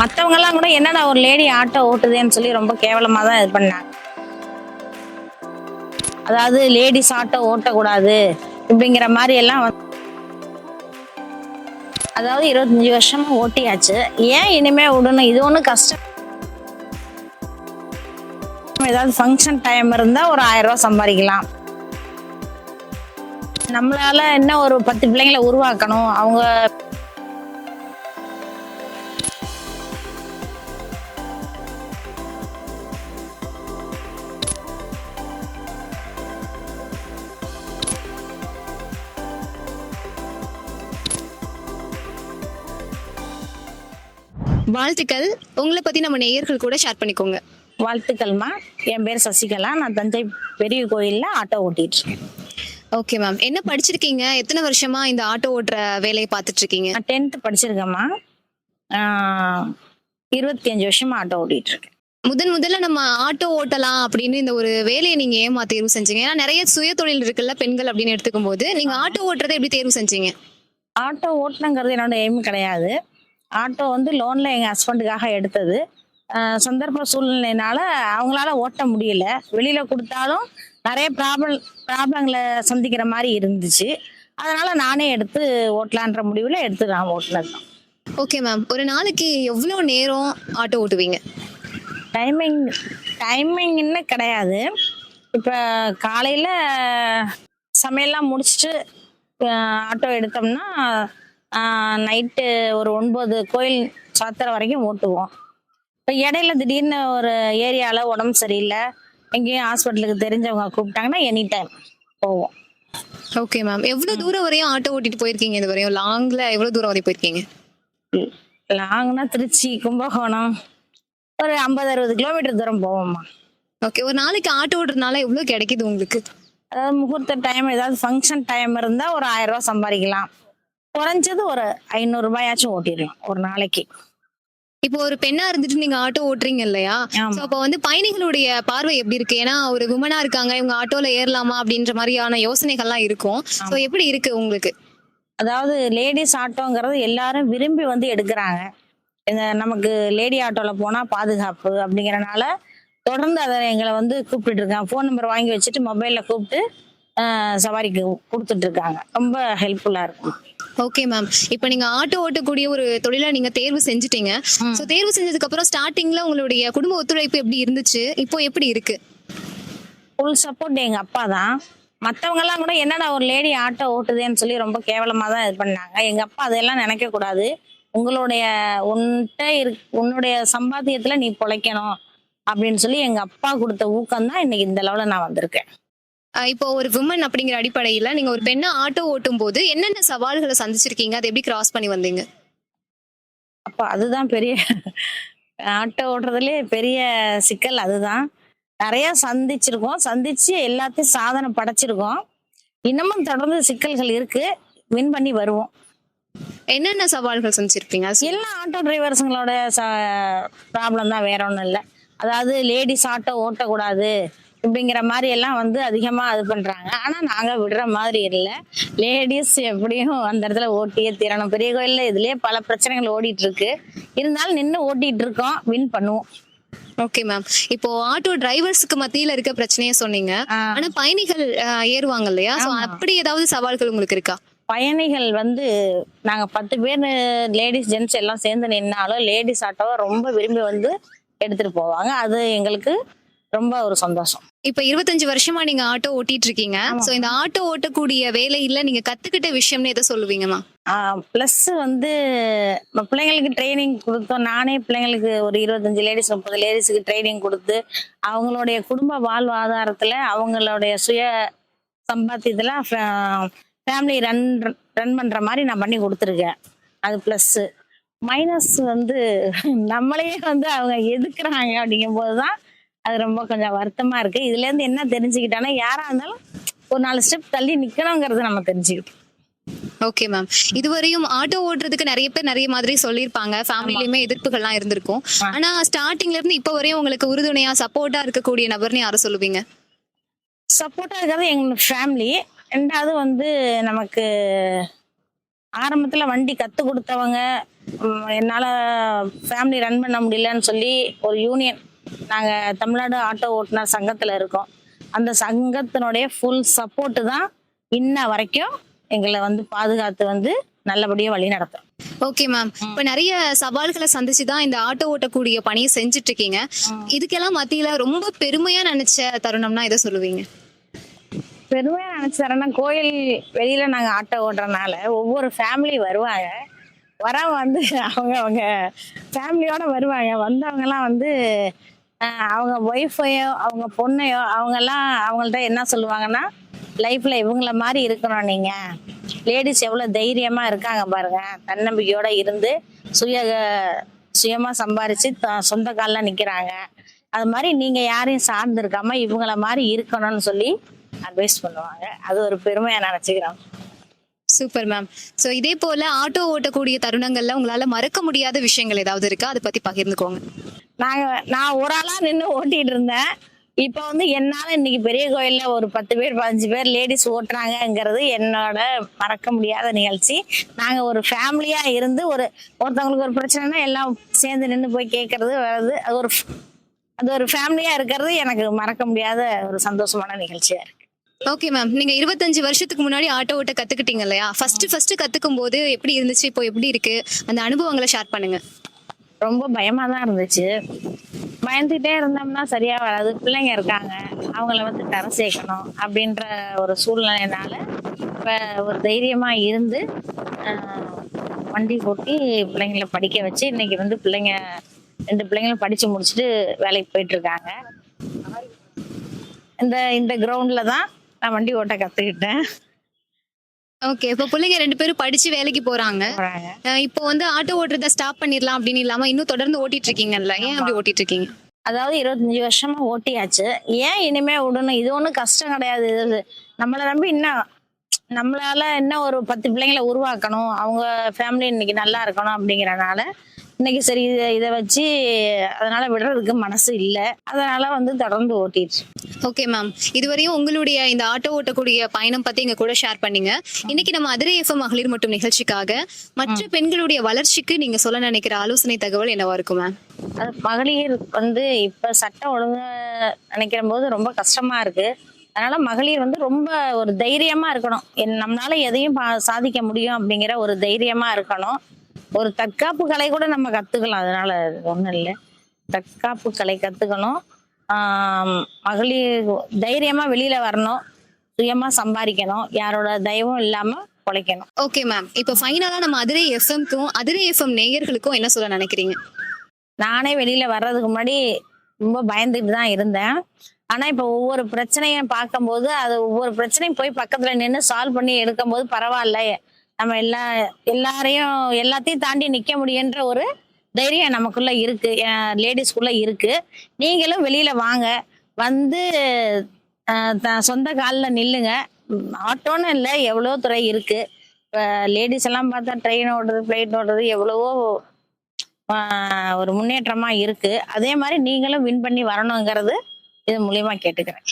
மற்றவங்கெல்லாம் கூட என்னடா ஒரு லேடி ஆட்டோ ஓட்டுதேன்னு சொல்லி ரொம்ப கேவலமாக தான் இது பண்ணாங்க. அதாவது லேடிஸ் ஆட்டோ ஓட்டக்கூடாது இப்படிங்கிற மாதிரி எல்லாம் வந்து அதாவது இருபத்தஞ்சி வருஷமா ஓட்டியாச்சு. ஏன் இனிமே விடணும்? இது ஒன்றும் கஷ்டம். ஏதாவது ஃபங்க்ஷன் டைம் இருந்தால் ஒரு ஆயிரம் ரூபா சம்பாதிக்கலாம். நம்மளால என்ன ஒரு பத்து பிள்ளைங்களை உருவாக்கணும்? அவங்க வாழ்த்துக்கள். உங்களை பத்தி நம்ம நேயர்கள் கூட ஷேர் பண்ணிக்கோங்க. வாழ்த்துக்கள்மா. என் பேர் சசிகலா. நான் தஞ்சை பெரிய கோயில்ல ஆட்டோ ஓட்டிட்டு இருக்கேன். ஓகே மேம் என்ன படிச்சிருக்கீங்க? எத்தனை வருஷமா இந்த ஆட்டோ ஓட்டுற வேலையை பார்த்துட்டு இருக்கீங்க நான் டென்த்து படிச்சிருக்கேம்மா. இருபத்தி அஞ்சு வருஷமா ஆட்டோ ஓட்டிட்டு இருக்கேன். முதன் முதல்ல நம்ம ஆட்டோ ஓட்டலாம் அப்படின்னு இந்த ஒரு வேலையை நீங்க ஏமா தேர்வு செஞ்சீங்க. ஏன்னா நிறைய சுய தொழில் இருக்குல்ல பெண்கள் அப்படின்னு எடுத்துக்கும் போது நீங்க ஆட்டோ ஓட்டுறதை எப்படி தேர்வு செஞ்சீங்க? ஆட்டோ ஓட்டணுங்கிறது என்னோட எய்ம் கிடையாது. ஆட்டோ வந்து லோன்ல எங்க ஹஸ்பண்டுக்காக எடுத்தது. சந்தர்ப்ப சூழ்நிலையினால அவங்களால ஓட்ட முடியல. வெளியில கொடுத்தாலும் நிறைய ப்ராப்ளம் ப்ராப்ளங்களை சந்திக்கிற மாதிரி இருந்துச்சு. அதனால நானே எடுத்து ஓட்டலான்ற முடிவில் எடுத்து நான் ஓட்டினது தான். ஓகே மேம் ஒரு நாளைக்கு எவ்வளவு நேரம் ஆட்டோ ஓட்டுவீங்க? டைமிங் டைமிங்னு கிடையாது. இப்போ காலையில் சமையல்லாம் முடிச்சுட்டு ஆட்டோ எடுத்தோம்னா நைட்டு ஒரு ஒன்பது கோயில் சாத்திர வரைக்கும் ஓட்டுவோம். இப்போ இடையில திடீர்னு ஒரு ஏரியாவில் உடம்பு சரியில்லை. எங்கேயும் ஹாஸ்பிட்டலுக்கு தெரிஞ்சவங்க கூப்பிட்டாங்கன்னா எனி டைம் போவோம். ஓகே மேம் எவ்வளவு தூரம் வரையும் ஆட்டோ ஓட்டிட்டு போயிருக்கீங்க இது வரையும்? லாங்ல எவ்வளவு தூரம் வரையும் போயிருக்கீங்க? லாங்னா திருச்சி கும்பகோணம். ஒரு ஐம்பது அறுபது கிலோமீட்டர் தூரம் போவோம்மா. ஓகே ஒரு நாளைக்கு ஆட்டோ ஓட்டுறதுனால எவ்வளவு கிடைக்குது உங்களுக்கு? அதாவது முகூர்த்த டைம் ஏதாவது ஃபங்க்ஷன் டைம் இருந்தால் ஒரு ஆயிரம் ரூபாய் சம்பாதிக்கலாம். குறைஞ்சது ஒரு ஐநூறு ரூபாயாச்சும் ஓட்டிடலாம் ஒரு நாளைக்கு. இப்போ ஒரு பெண்ணா இருந்துட்டு நீங்க ஆட்டோ ஓட்டுறீங்க இல்லையா? அப்போ வந்து பயணிகளுடைய பார்வை எப்படி இருக்கு? ஏன்னா ஒரு விமனா இருக்காங்க இவங்க ஆட்டோல ஏறலாமா அப்படின்ற மாதிரியான யோசனைகள்லாம் இருக்கும். சோ எப்படி இருக்கு உங்களுக்கு? அதாவது லேடிஸ் ஆட்டோங்கிறது எல்லாரும் விரும்பி வந்து எடுக்கிறாங்க. இந்த நமக்கு லேடி ஆட்டோவில் போனால் பாதுகாப்பு அப்படிங்கிறனால தொடர்ந்து அதை எங்களை வந்து கூப்பிட்டுட்டு இருக்காங்க. ஃபோன் நம்பர் வாங்கி வச்சுட்டு மொபைலில் கூப்பிட்டு சவாரிக்கு கொடுத்துட்டு இருக்காங்க. ரொம்ப ஹெல்ப்ஃபுல்லாக இருக்கும். ஓகே மேம் இப்போ நீங்க ஆட்டோ ஓட்டக்கூடிய ஒரு தொழிலை நீங்க தேர்வு செஞ்சுட்டீங்க. சோ தேர்வு செஞ்சதுக்கு அப்புறம் ஸ்டார்டிங்ல உங்களுடைய குடும்ப ஒத்துழைப்பு எப்படி இருந்துச்சு? இப்போ எப்படி இருக்கு? ஃபுல் சப்போர்ட் எங்கள் அப்பா தான். மற்றவங்கெல்லாம் கூட என்னடா ஒரு லேடி ஆட்டோ ஓட்டுதேன்னு சொல்லி ரொம்ப கேவலமாக தான் இது பண்ணாங்க. எங்கள் அப்பா அதெல்லாம் நினைக்கக்கூடாது உங்களுடைய உன்கிட்ட இரு உன்னுடைய சம்பாத்தியத்தில் நீ பொழைக்கணும் அப்படின்னு சொல்லி எங்கள் அப்பா கொடுத்த ஊக்கம் தான் இன்னைக்கு இந்த லெவலில் நான் வந்திருக்கேன். இப்போ ஒரு விமன் அப்படிங்கிற அடிப்படையில நீங்க ஒரு பெண்ணை ஆட்டோ ஓட்டும் போது என்னென்ன சவால்களை சந்திச்சிருக்கீங்க? அதை எப்படி கிராஸ் பண்ணி வந்தீங்க? அப்போ அதுதான் பெரிய ஆட்டோ ஓட்டுறதுலே பெரிய சிக்கல் அதுதான். நிறைய சந்திச்சிருக்கோம். சந்திச்சு எல்லாத்தையும் சாதனை படைச்சிருக்கோம். இன்னமும் தொடர்ந்து சிக்கல்கள் இருக்கு. வின் பண்ணி வருவோம். என்னென்ன சவால்கள் சந்திச்சிருப்பீங்க? எல்லா ஆட்டோ டிரைவர்ஸுங்களோட ப்ராப்ளம் தான். வேற ஒன்றும் இல்லை. அதாவது லேடிஸ் ஆட்டோ ஓட்டக்கூடாது. இப்படிங்கிற மாதிரி எல்லாம் வந்து அதிகமாக இது பண்ணுறாங்க ஆனால் நாங்கள் விடுற மாதிரி இல்லை. லேடிஸ் எப்படியும் அந்த இடத்துல ஓட்டியே தீரணும். பெரிய கோயிலில் இதுலேயே பல பிரச்சனைகள் ஓடிட்டு இருக்கு இருந்தாலும் நின்று ஓட்டிட்டு இருக்கோம் வின் பண்ணுவோம். ஓகே மேம் இப்போ ஆட்டோ டிரைவர்ஸ்க்கு மத்தியில இருக்க பிரச்சனைய சொன்னீங்க. ஆனா பயணிகள் ஏறுவாங்க இல்லையா. அப்படி ஏதாவது சவால்கள் உங்களுக்கு இருக்கா? பயணிகள் வந்து நாங்கள் பத்து பேர் லேடிஸ் ஜென்ட்ஸ் எல்லாம் சேர்ந்து நின்னாலும் லேடிஸ் ஆட்டோவை ரொம்ப விரும்பி வந்து எடுத்துகிட்டு போவாங்க. அது எங்களுக்கு ரொம்ப ஒரு சந்தோஷம். இப்ப இருபத்தஞ்சு வருஷமா நீங்க ஆட்டோ ஓட்டிட்டு இருக்கீங்க. சோ இந்த ஆட்டோ ஓட்டக்கூடிய வேலையில நீங்க கத்துக்கிட்ட விஷயம்னு எதை சொல்லுவீங்கம்மா? ப்ளஸ் வந்து பிள்ளைங்களுக்கு ட்ரைனிங் கொடுத்தோம். நானே பிள்ளைங்களுக்கு ஒரு இருபத்தஞ்சு லேடிஸ் முப்பது லேடிஸுக்கு ட்ரைனிங் கொடுத்து அவங்களுடைய குடும்ப வாழ்வாதாரத்தில் அவங்களுடைய சுய சம்பாத்தியத்தில் ஃபேமிலி ரன் ரன் பண்ணுற மாதிரி நான் பண்ணி கொடுத்துருக்கேன். அது ப்ளஸ்ஸு மைனஸ் வந்து நம்மளையே வந்து அவங்க எதுக்குறாங்க அப்படிங்கும்போது தான் அது ரொம்ப கொஞ்சம் வருத்தமாக இருக்குது இதுலேருந்து என்ன தெரிஞ்சுக்கிட்டானா யாராக இருந்தாலும் ஒரு நாலு ஸ்டெப் தள்ளி நிற்கணுங்கிறது நம்ம தெரிஞ்சுக்கிட்டோம். ஓகே மேம் இதுவரையும் ஆட்டோ ஓட்டுறதுக்கு நிறைய பேர் நிறைய மாதிரி சொல்லியிருப்பாங்க. ஃபேமிலியுமே எதிர்ப்புகள்லாம் இருந்திருக்கும். ஆனா ஸ்டார்டிங்ல இருந்து இப்ப வரையும் உங்களுக்கு உறுதுணையா சப்போர்ட்டா இருக்கக்கூடிய நபர்னு யாரை சொல்லுவீங்க? சப்போர்ட்டாக இருக்கிறது எங்க ஃபேமிலி ரெண்டாவது வந்து நமக்கு ஆரம்பத்துல வண்டி கத்து கொடுத்தவங்க என்னால ஃபேமிலி ரன் பண்ண முடியலன்னு சொல்லி ஒரு யூனியன் நாங்க தமிழ்நாடு ஆட்டோ ஓட்டுநர் சங்கத்துல இருக்கோம். அந்த சங்கத்தினுடைய ஃபுல் சப்போர்ட் தான் இன்ன வரைக்கும் எங்களை வந்து பாதுகாத்து வந்து நல்லபடியா வழி நடத்தும் ஓகே மேம் இப்ப நிறைய சவால்களை சந்திச்சு தான் இந்த ஆட்டோ ஓட்டக்கூடிய பணியை செஞ்சுட்டு இருக்கீங்க. இதுக்கெல்லாம் மத்தியில ரொம்ப பெருமையா நினைச்ச தருணம்னா எதை சொல்லுவீங்க? பெருமையா நினைச்சாரன்னா கோயில் வெளியில நாங்க ஆட்டோ ஓட்டுறதுனால ஒவ்வொரு ஃபேமிலி வருவாங்க. வர வந்து அவங்க அவங்க ஃபேமிலியோட வருவாங்க. வந்தவங்கலாம் வந்து ஆஹ், அவங்க ஒய்ஃபையோ அவங்க பொண்ணையோ அவங்கெல்லாம் அவங்கள்ட்ட என்ன சொல்லுவாங்கன்னா லைஃப்ல இவங்கள மாதிரி இருக்கணும் நீங்க. லேடிஸ் எவ்வளவு தைரியமா இருக்காங்க பாருங்க. தன்னம்பிக்கையோட இருந்து சுய சுயமா சம்பாரிச்சு த- சொந்த காலில் நிக்கிறாங்க. அது மாதிரி நீங்க யாரையும் சார்ந்து இருக்காம இவங்கள மாதிரி இருக்கணும்னு சொல்லி அட்வைஸ் பண்ணுவாங்க. அது ஒரு பெருமையா நினைச்சுக்கிறோம் சூப்பர் மேம். சோ இதே போல ஆட்டோ ஓட்டக்கூடிய தருணங்கள்ல உங்களால மறக்க முடியாத விஷயங்கள் ஏதாவது இருக்கா? அதை பத்தி பகிர்ந்துக்கோங்க. நாங்க நான் ஒரு ஆளா நின்று ஓட்டிட்டு இருந்தேன் இப்ப வந்து என்னால இன்னைக்கு பெரிய கோயில்ல ஒரு பத்து பேர் பதினஞ்சு பேர் லேடிஸ் ஓட்டுறாங்கங்கிறது என்னோட மறக்க முடியாத நிகழ்ச்சி. நாங்க ஒரு ஃபேமிலியா இருந்து ஒரு ஒருத்தவங்களுக்கு ஒரு பிரச்சனைனா எல்லாம் சேர்ந்து நின்று போய் கேட்கறது வர்றது அது ஒரு அது ஒரு ஃபேமிலியா இருக்கிறது எனக்கு மறக்க முடியாத ஒரு சந்தோஷமான நிகழ்ச்சியா இருக்கு. ஓகே மேம் நீங்க இருபத்தஞ்சு வருஷத்துக்கு முன்னாடி ஆட்டோ ஓட்ட கத்துக்கிட்டீங்க இல்லையா? ஃபர்ஸ்ட் ஃபர்ஸ்ட் கத்துக்கும் போது எப்படி இருந்துச்சு? இப்போ எப்படி இருக்கு? அந்த அனுபவங்களை ஷேர் பண்ணுங்க. ரொம்ப பயமா தான் இருந்துச்சு. பயந்துகிட்டே இருந்தோம்னா சரியா வராது. பிள்ளைங்க இருக்காங்க. அவங்கள வந்து கரை சேர்க்கணும் அப்படின்ற ஒரு சூழ்நிலையினால இப்ப ஒரு தைரியமா இருந்து வண்டி ஓட்டி பிள்ளைங்கள படிக்க வச்சு இன்னைக்கு வந்து பிள்ளைங்க ரெண்டு பிள்ளைங்களும் படிச்சு முடிச்சுட்டு வேலைக்கு போயிட்டு இருக்காங்க. இந்த இந்த கிரவுண்ட்ல தான் நான் வண்டி ஓட்ட கத்துக்கிட்டேன். ஓகே இப்போ பிள்ளைங்க ரெண்டு பேரும் படிச்சு வேலைக்கு போறாங்க. போறாங்க. அஹ் இப்போ வந்து ஆட்டோ ஓட்டுறத ஸ்டாப் பண்ணிடலாம் அப்படின்னு இல்லாம இன்னும் தொடர்ந்து ஓட்டிட்டு இருக்கீங்கல்ல? ஏன் அப்படி ஓட்டிட்டு இருக்கீங்க? அதாவது இருபத்தஞ்சு வருஷமா ஓட்டியாச்சு. ஏன் இனிமே விடணும்? இது ஒண்ணும் கஷ்டம் கிடையாது. இது நம்மளை நம்பி இன்னும் நம்மளால இன்னும் ஒரு பத்து பிள்ளைங்களை உருவாக்கணும்? அவங்க ஃபேமிலி இன்னைக்கு நல்லா இருக்கணும் அப்படிங்கறனால இன்னைக்கு சரி இதை இதை வச்சு அதனால விடுறதுக்கு மனசு இல்லை. அதனால வந்து தொடர்ந்து ஓட்டிட்டு ஓகே மேம் இதுவரையும் உங்களுடைய இந்த ஆட்டோ ஓட்டக்கூடிய பயணம் பத்தி எங்க கூட ஷேர் பண்ணீங்க. இன்னைக்கு நம்ம அதிரை எஃப்எம் மகளிர் மற்றும் நிகழ்ச்சிக்காக மற்ற பெண்களுடைய வளர்ச்சிக்கு நீங்க சொல்ல நினைக்கிற ஆலோசனை தகவல் என்னவா இருக்கும் மேம் மகளிர் வந்து இப்ப சட்டம் ஒழுங்கு நினைக்கிற போது ரொம்ப கஷ்டமா இருக்கு. அதனால மகளிர் வந்து ரொம்ப ஒரு தைரியமா இருக்கணும். நம்மளால எதையும் பா- சாதிக்க முடியும் அப்படிங்கிற ஒரு தைரியமா இருக்கணும். ஒரு தற்காப்பு கலை கூட நம்ம கத்துக்கலாம். அதனால ஒண்ணும் இல்லை. தற்காப்பு கலை கத்துக்கணும். மகளிர் தைரியமா வெளியில வரணும். சுயமா சம்பாதிக்கணும். யாரோட தயவும் இல்லாம உழைக்கணும் ஓகே மேம் இப்போ ஃபைனலா நம்ம அதிரை எஃப்எம்க்கும் அதிரை எஃப்எம் நேயர்களுக்கும் என்ன சொல்ல நினைக்கிறீங்க? நானே வெளியில வர்றதுக்கு முன்னாடி ரொம்ப பயந்துட்டு தான் இருந்தேன். ஆனா இப்ப ஒவ்வொரு பிரச்சனையும் பார்க்கும்போது அது ஒவ்வொரு பிரச்சனையும் போய் பக்கத்துல நின்று சால்வ் பண்ணி எடுக்கும்போது பரவாயில்ல நம்ம எல்லா எல்லாரையும் எல்லாத்தையும் தாண்டி நிக்க முடியுன்ற ஒரு தைரியம் நமக்குள்ள இருக்கு. லேடிஸ்க்குள்ள இருக்கு. நீங்களும் வெளியில வாங்க. வந்து த- சொந்த காலில் நில்லுங்க. ஆட்டோன்னு இல்லை எவ்வளோ துறை இருக்கு. இப்போ லேடிஸ் எல்லாம் பார்த்தா ட்ரெயின் ஓடுறது ஃப்ளைட் ஓடுறது எவ்வளவோ ஒரு முன்னேற்றமா இருக்கு. அதே மாதிரி நீங்களும் வின் பண்ணி வரணுங்கிறது இது மூலியமா கேட்டுக்கிறேன்.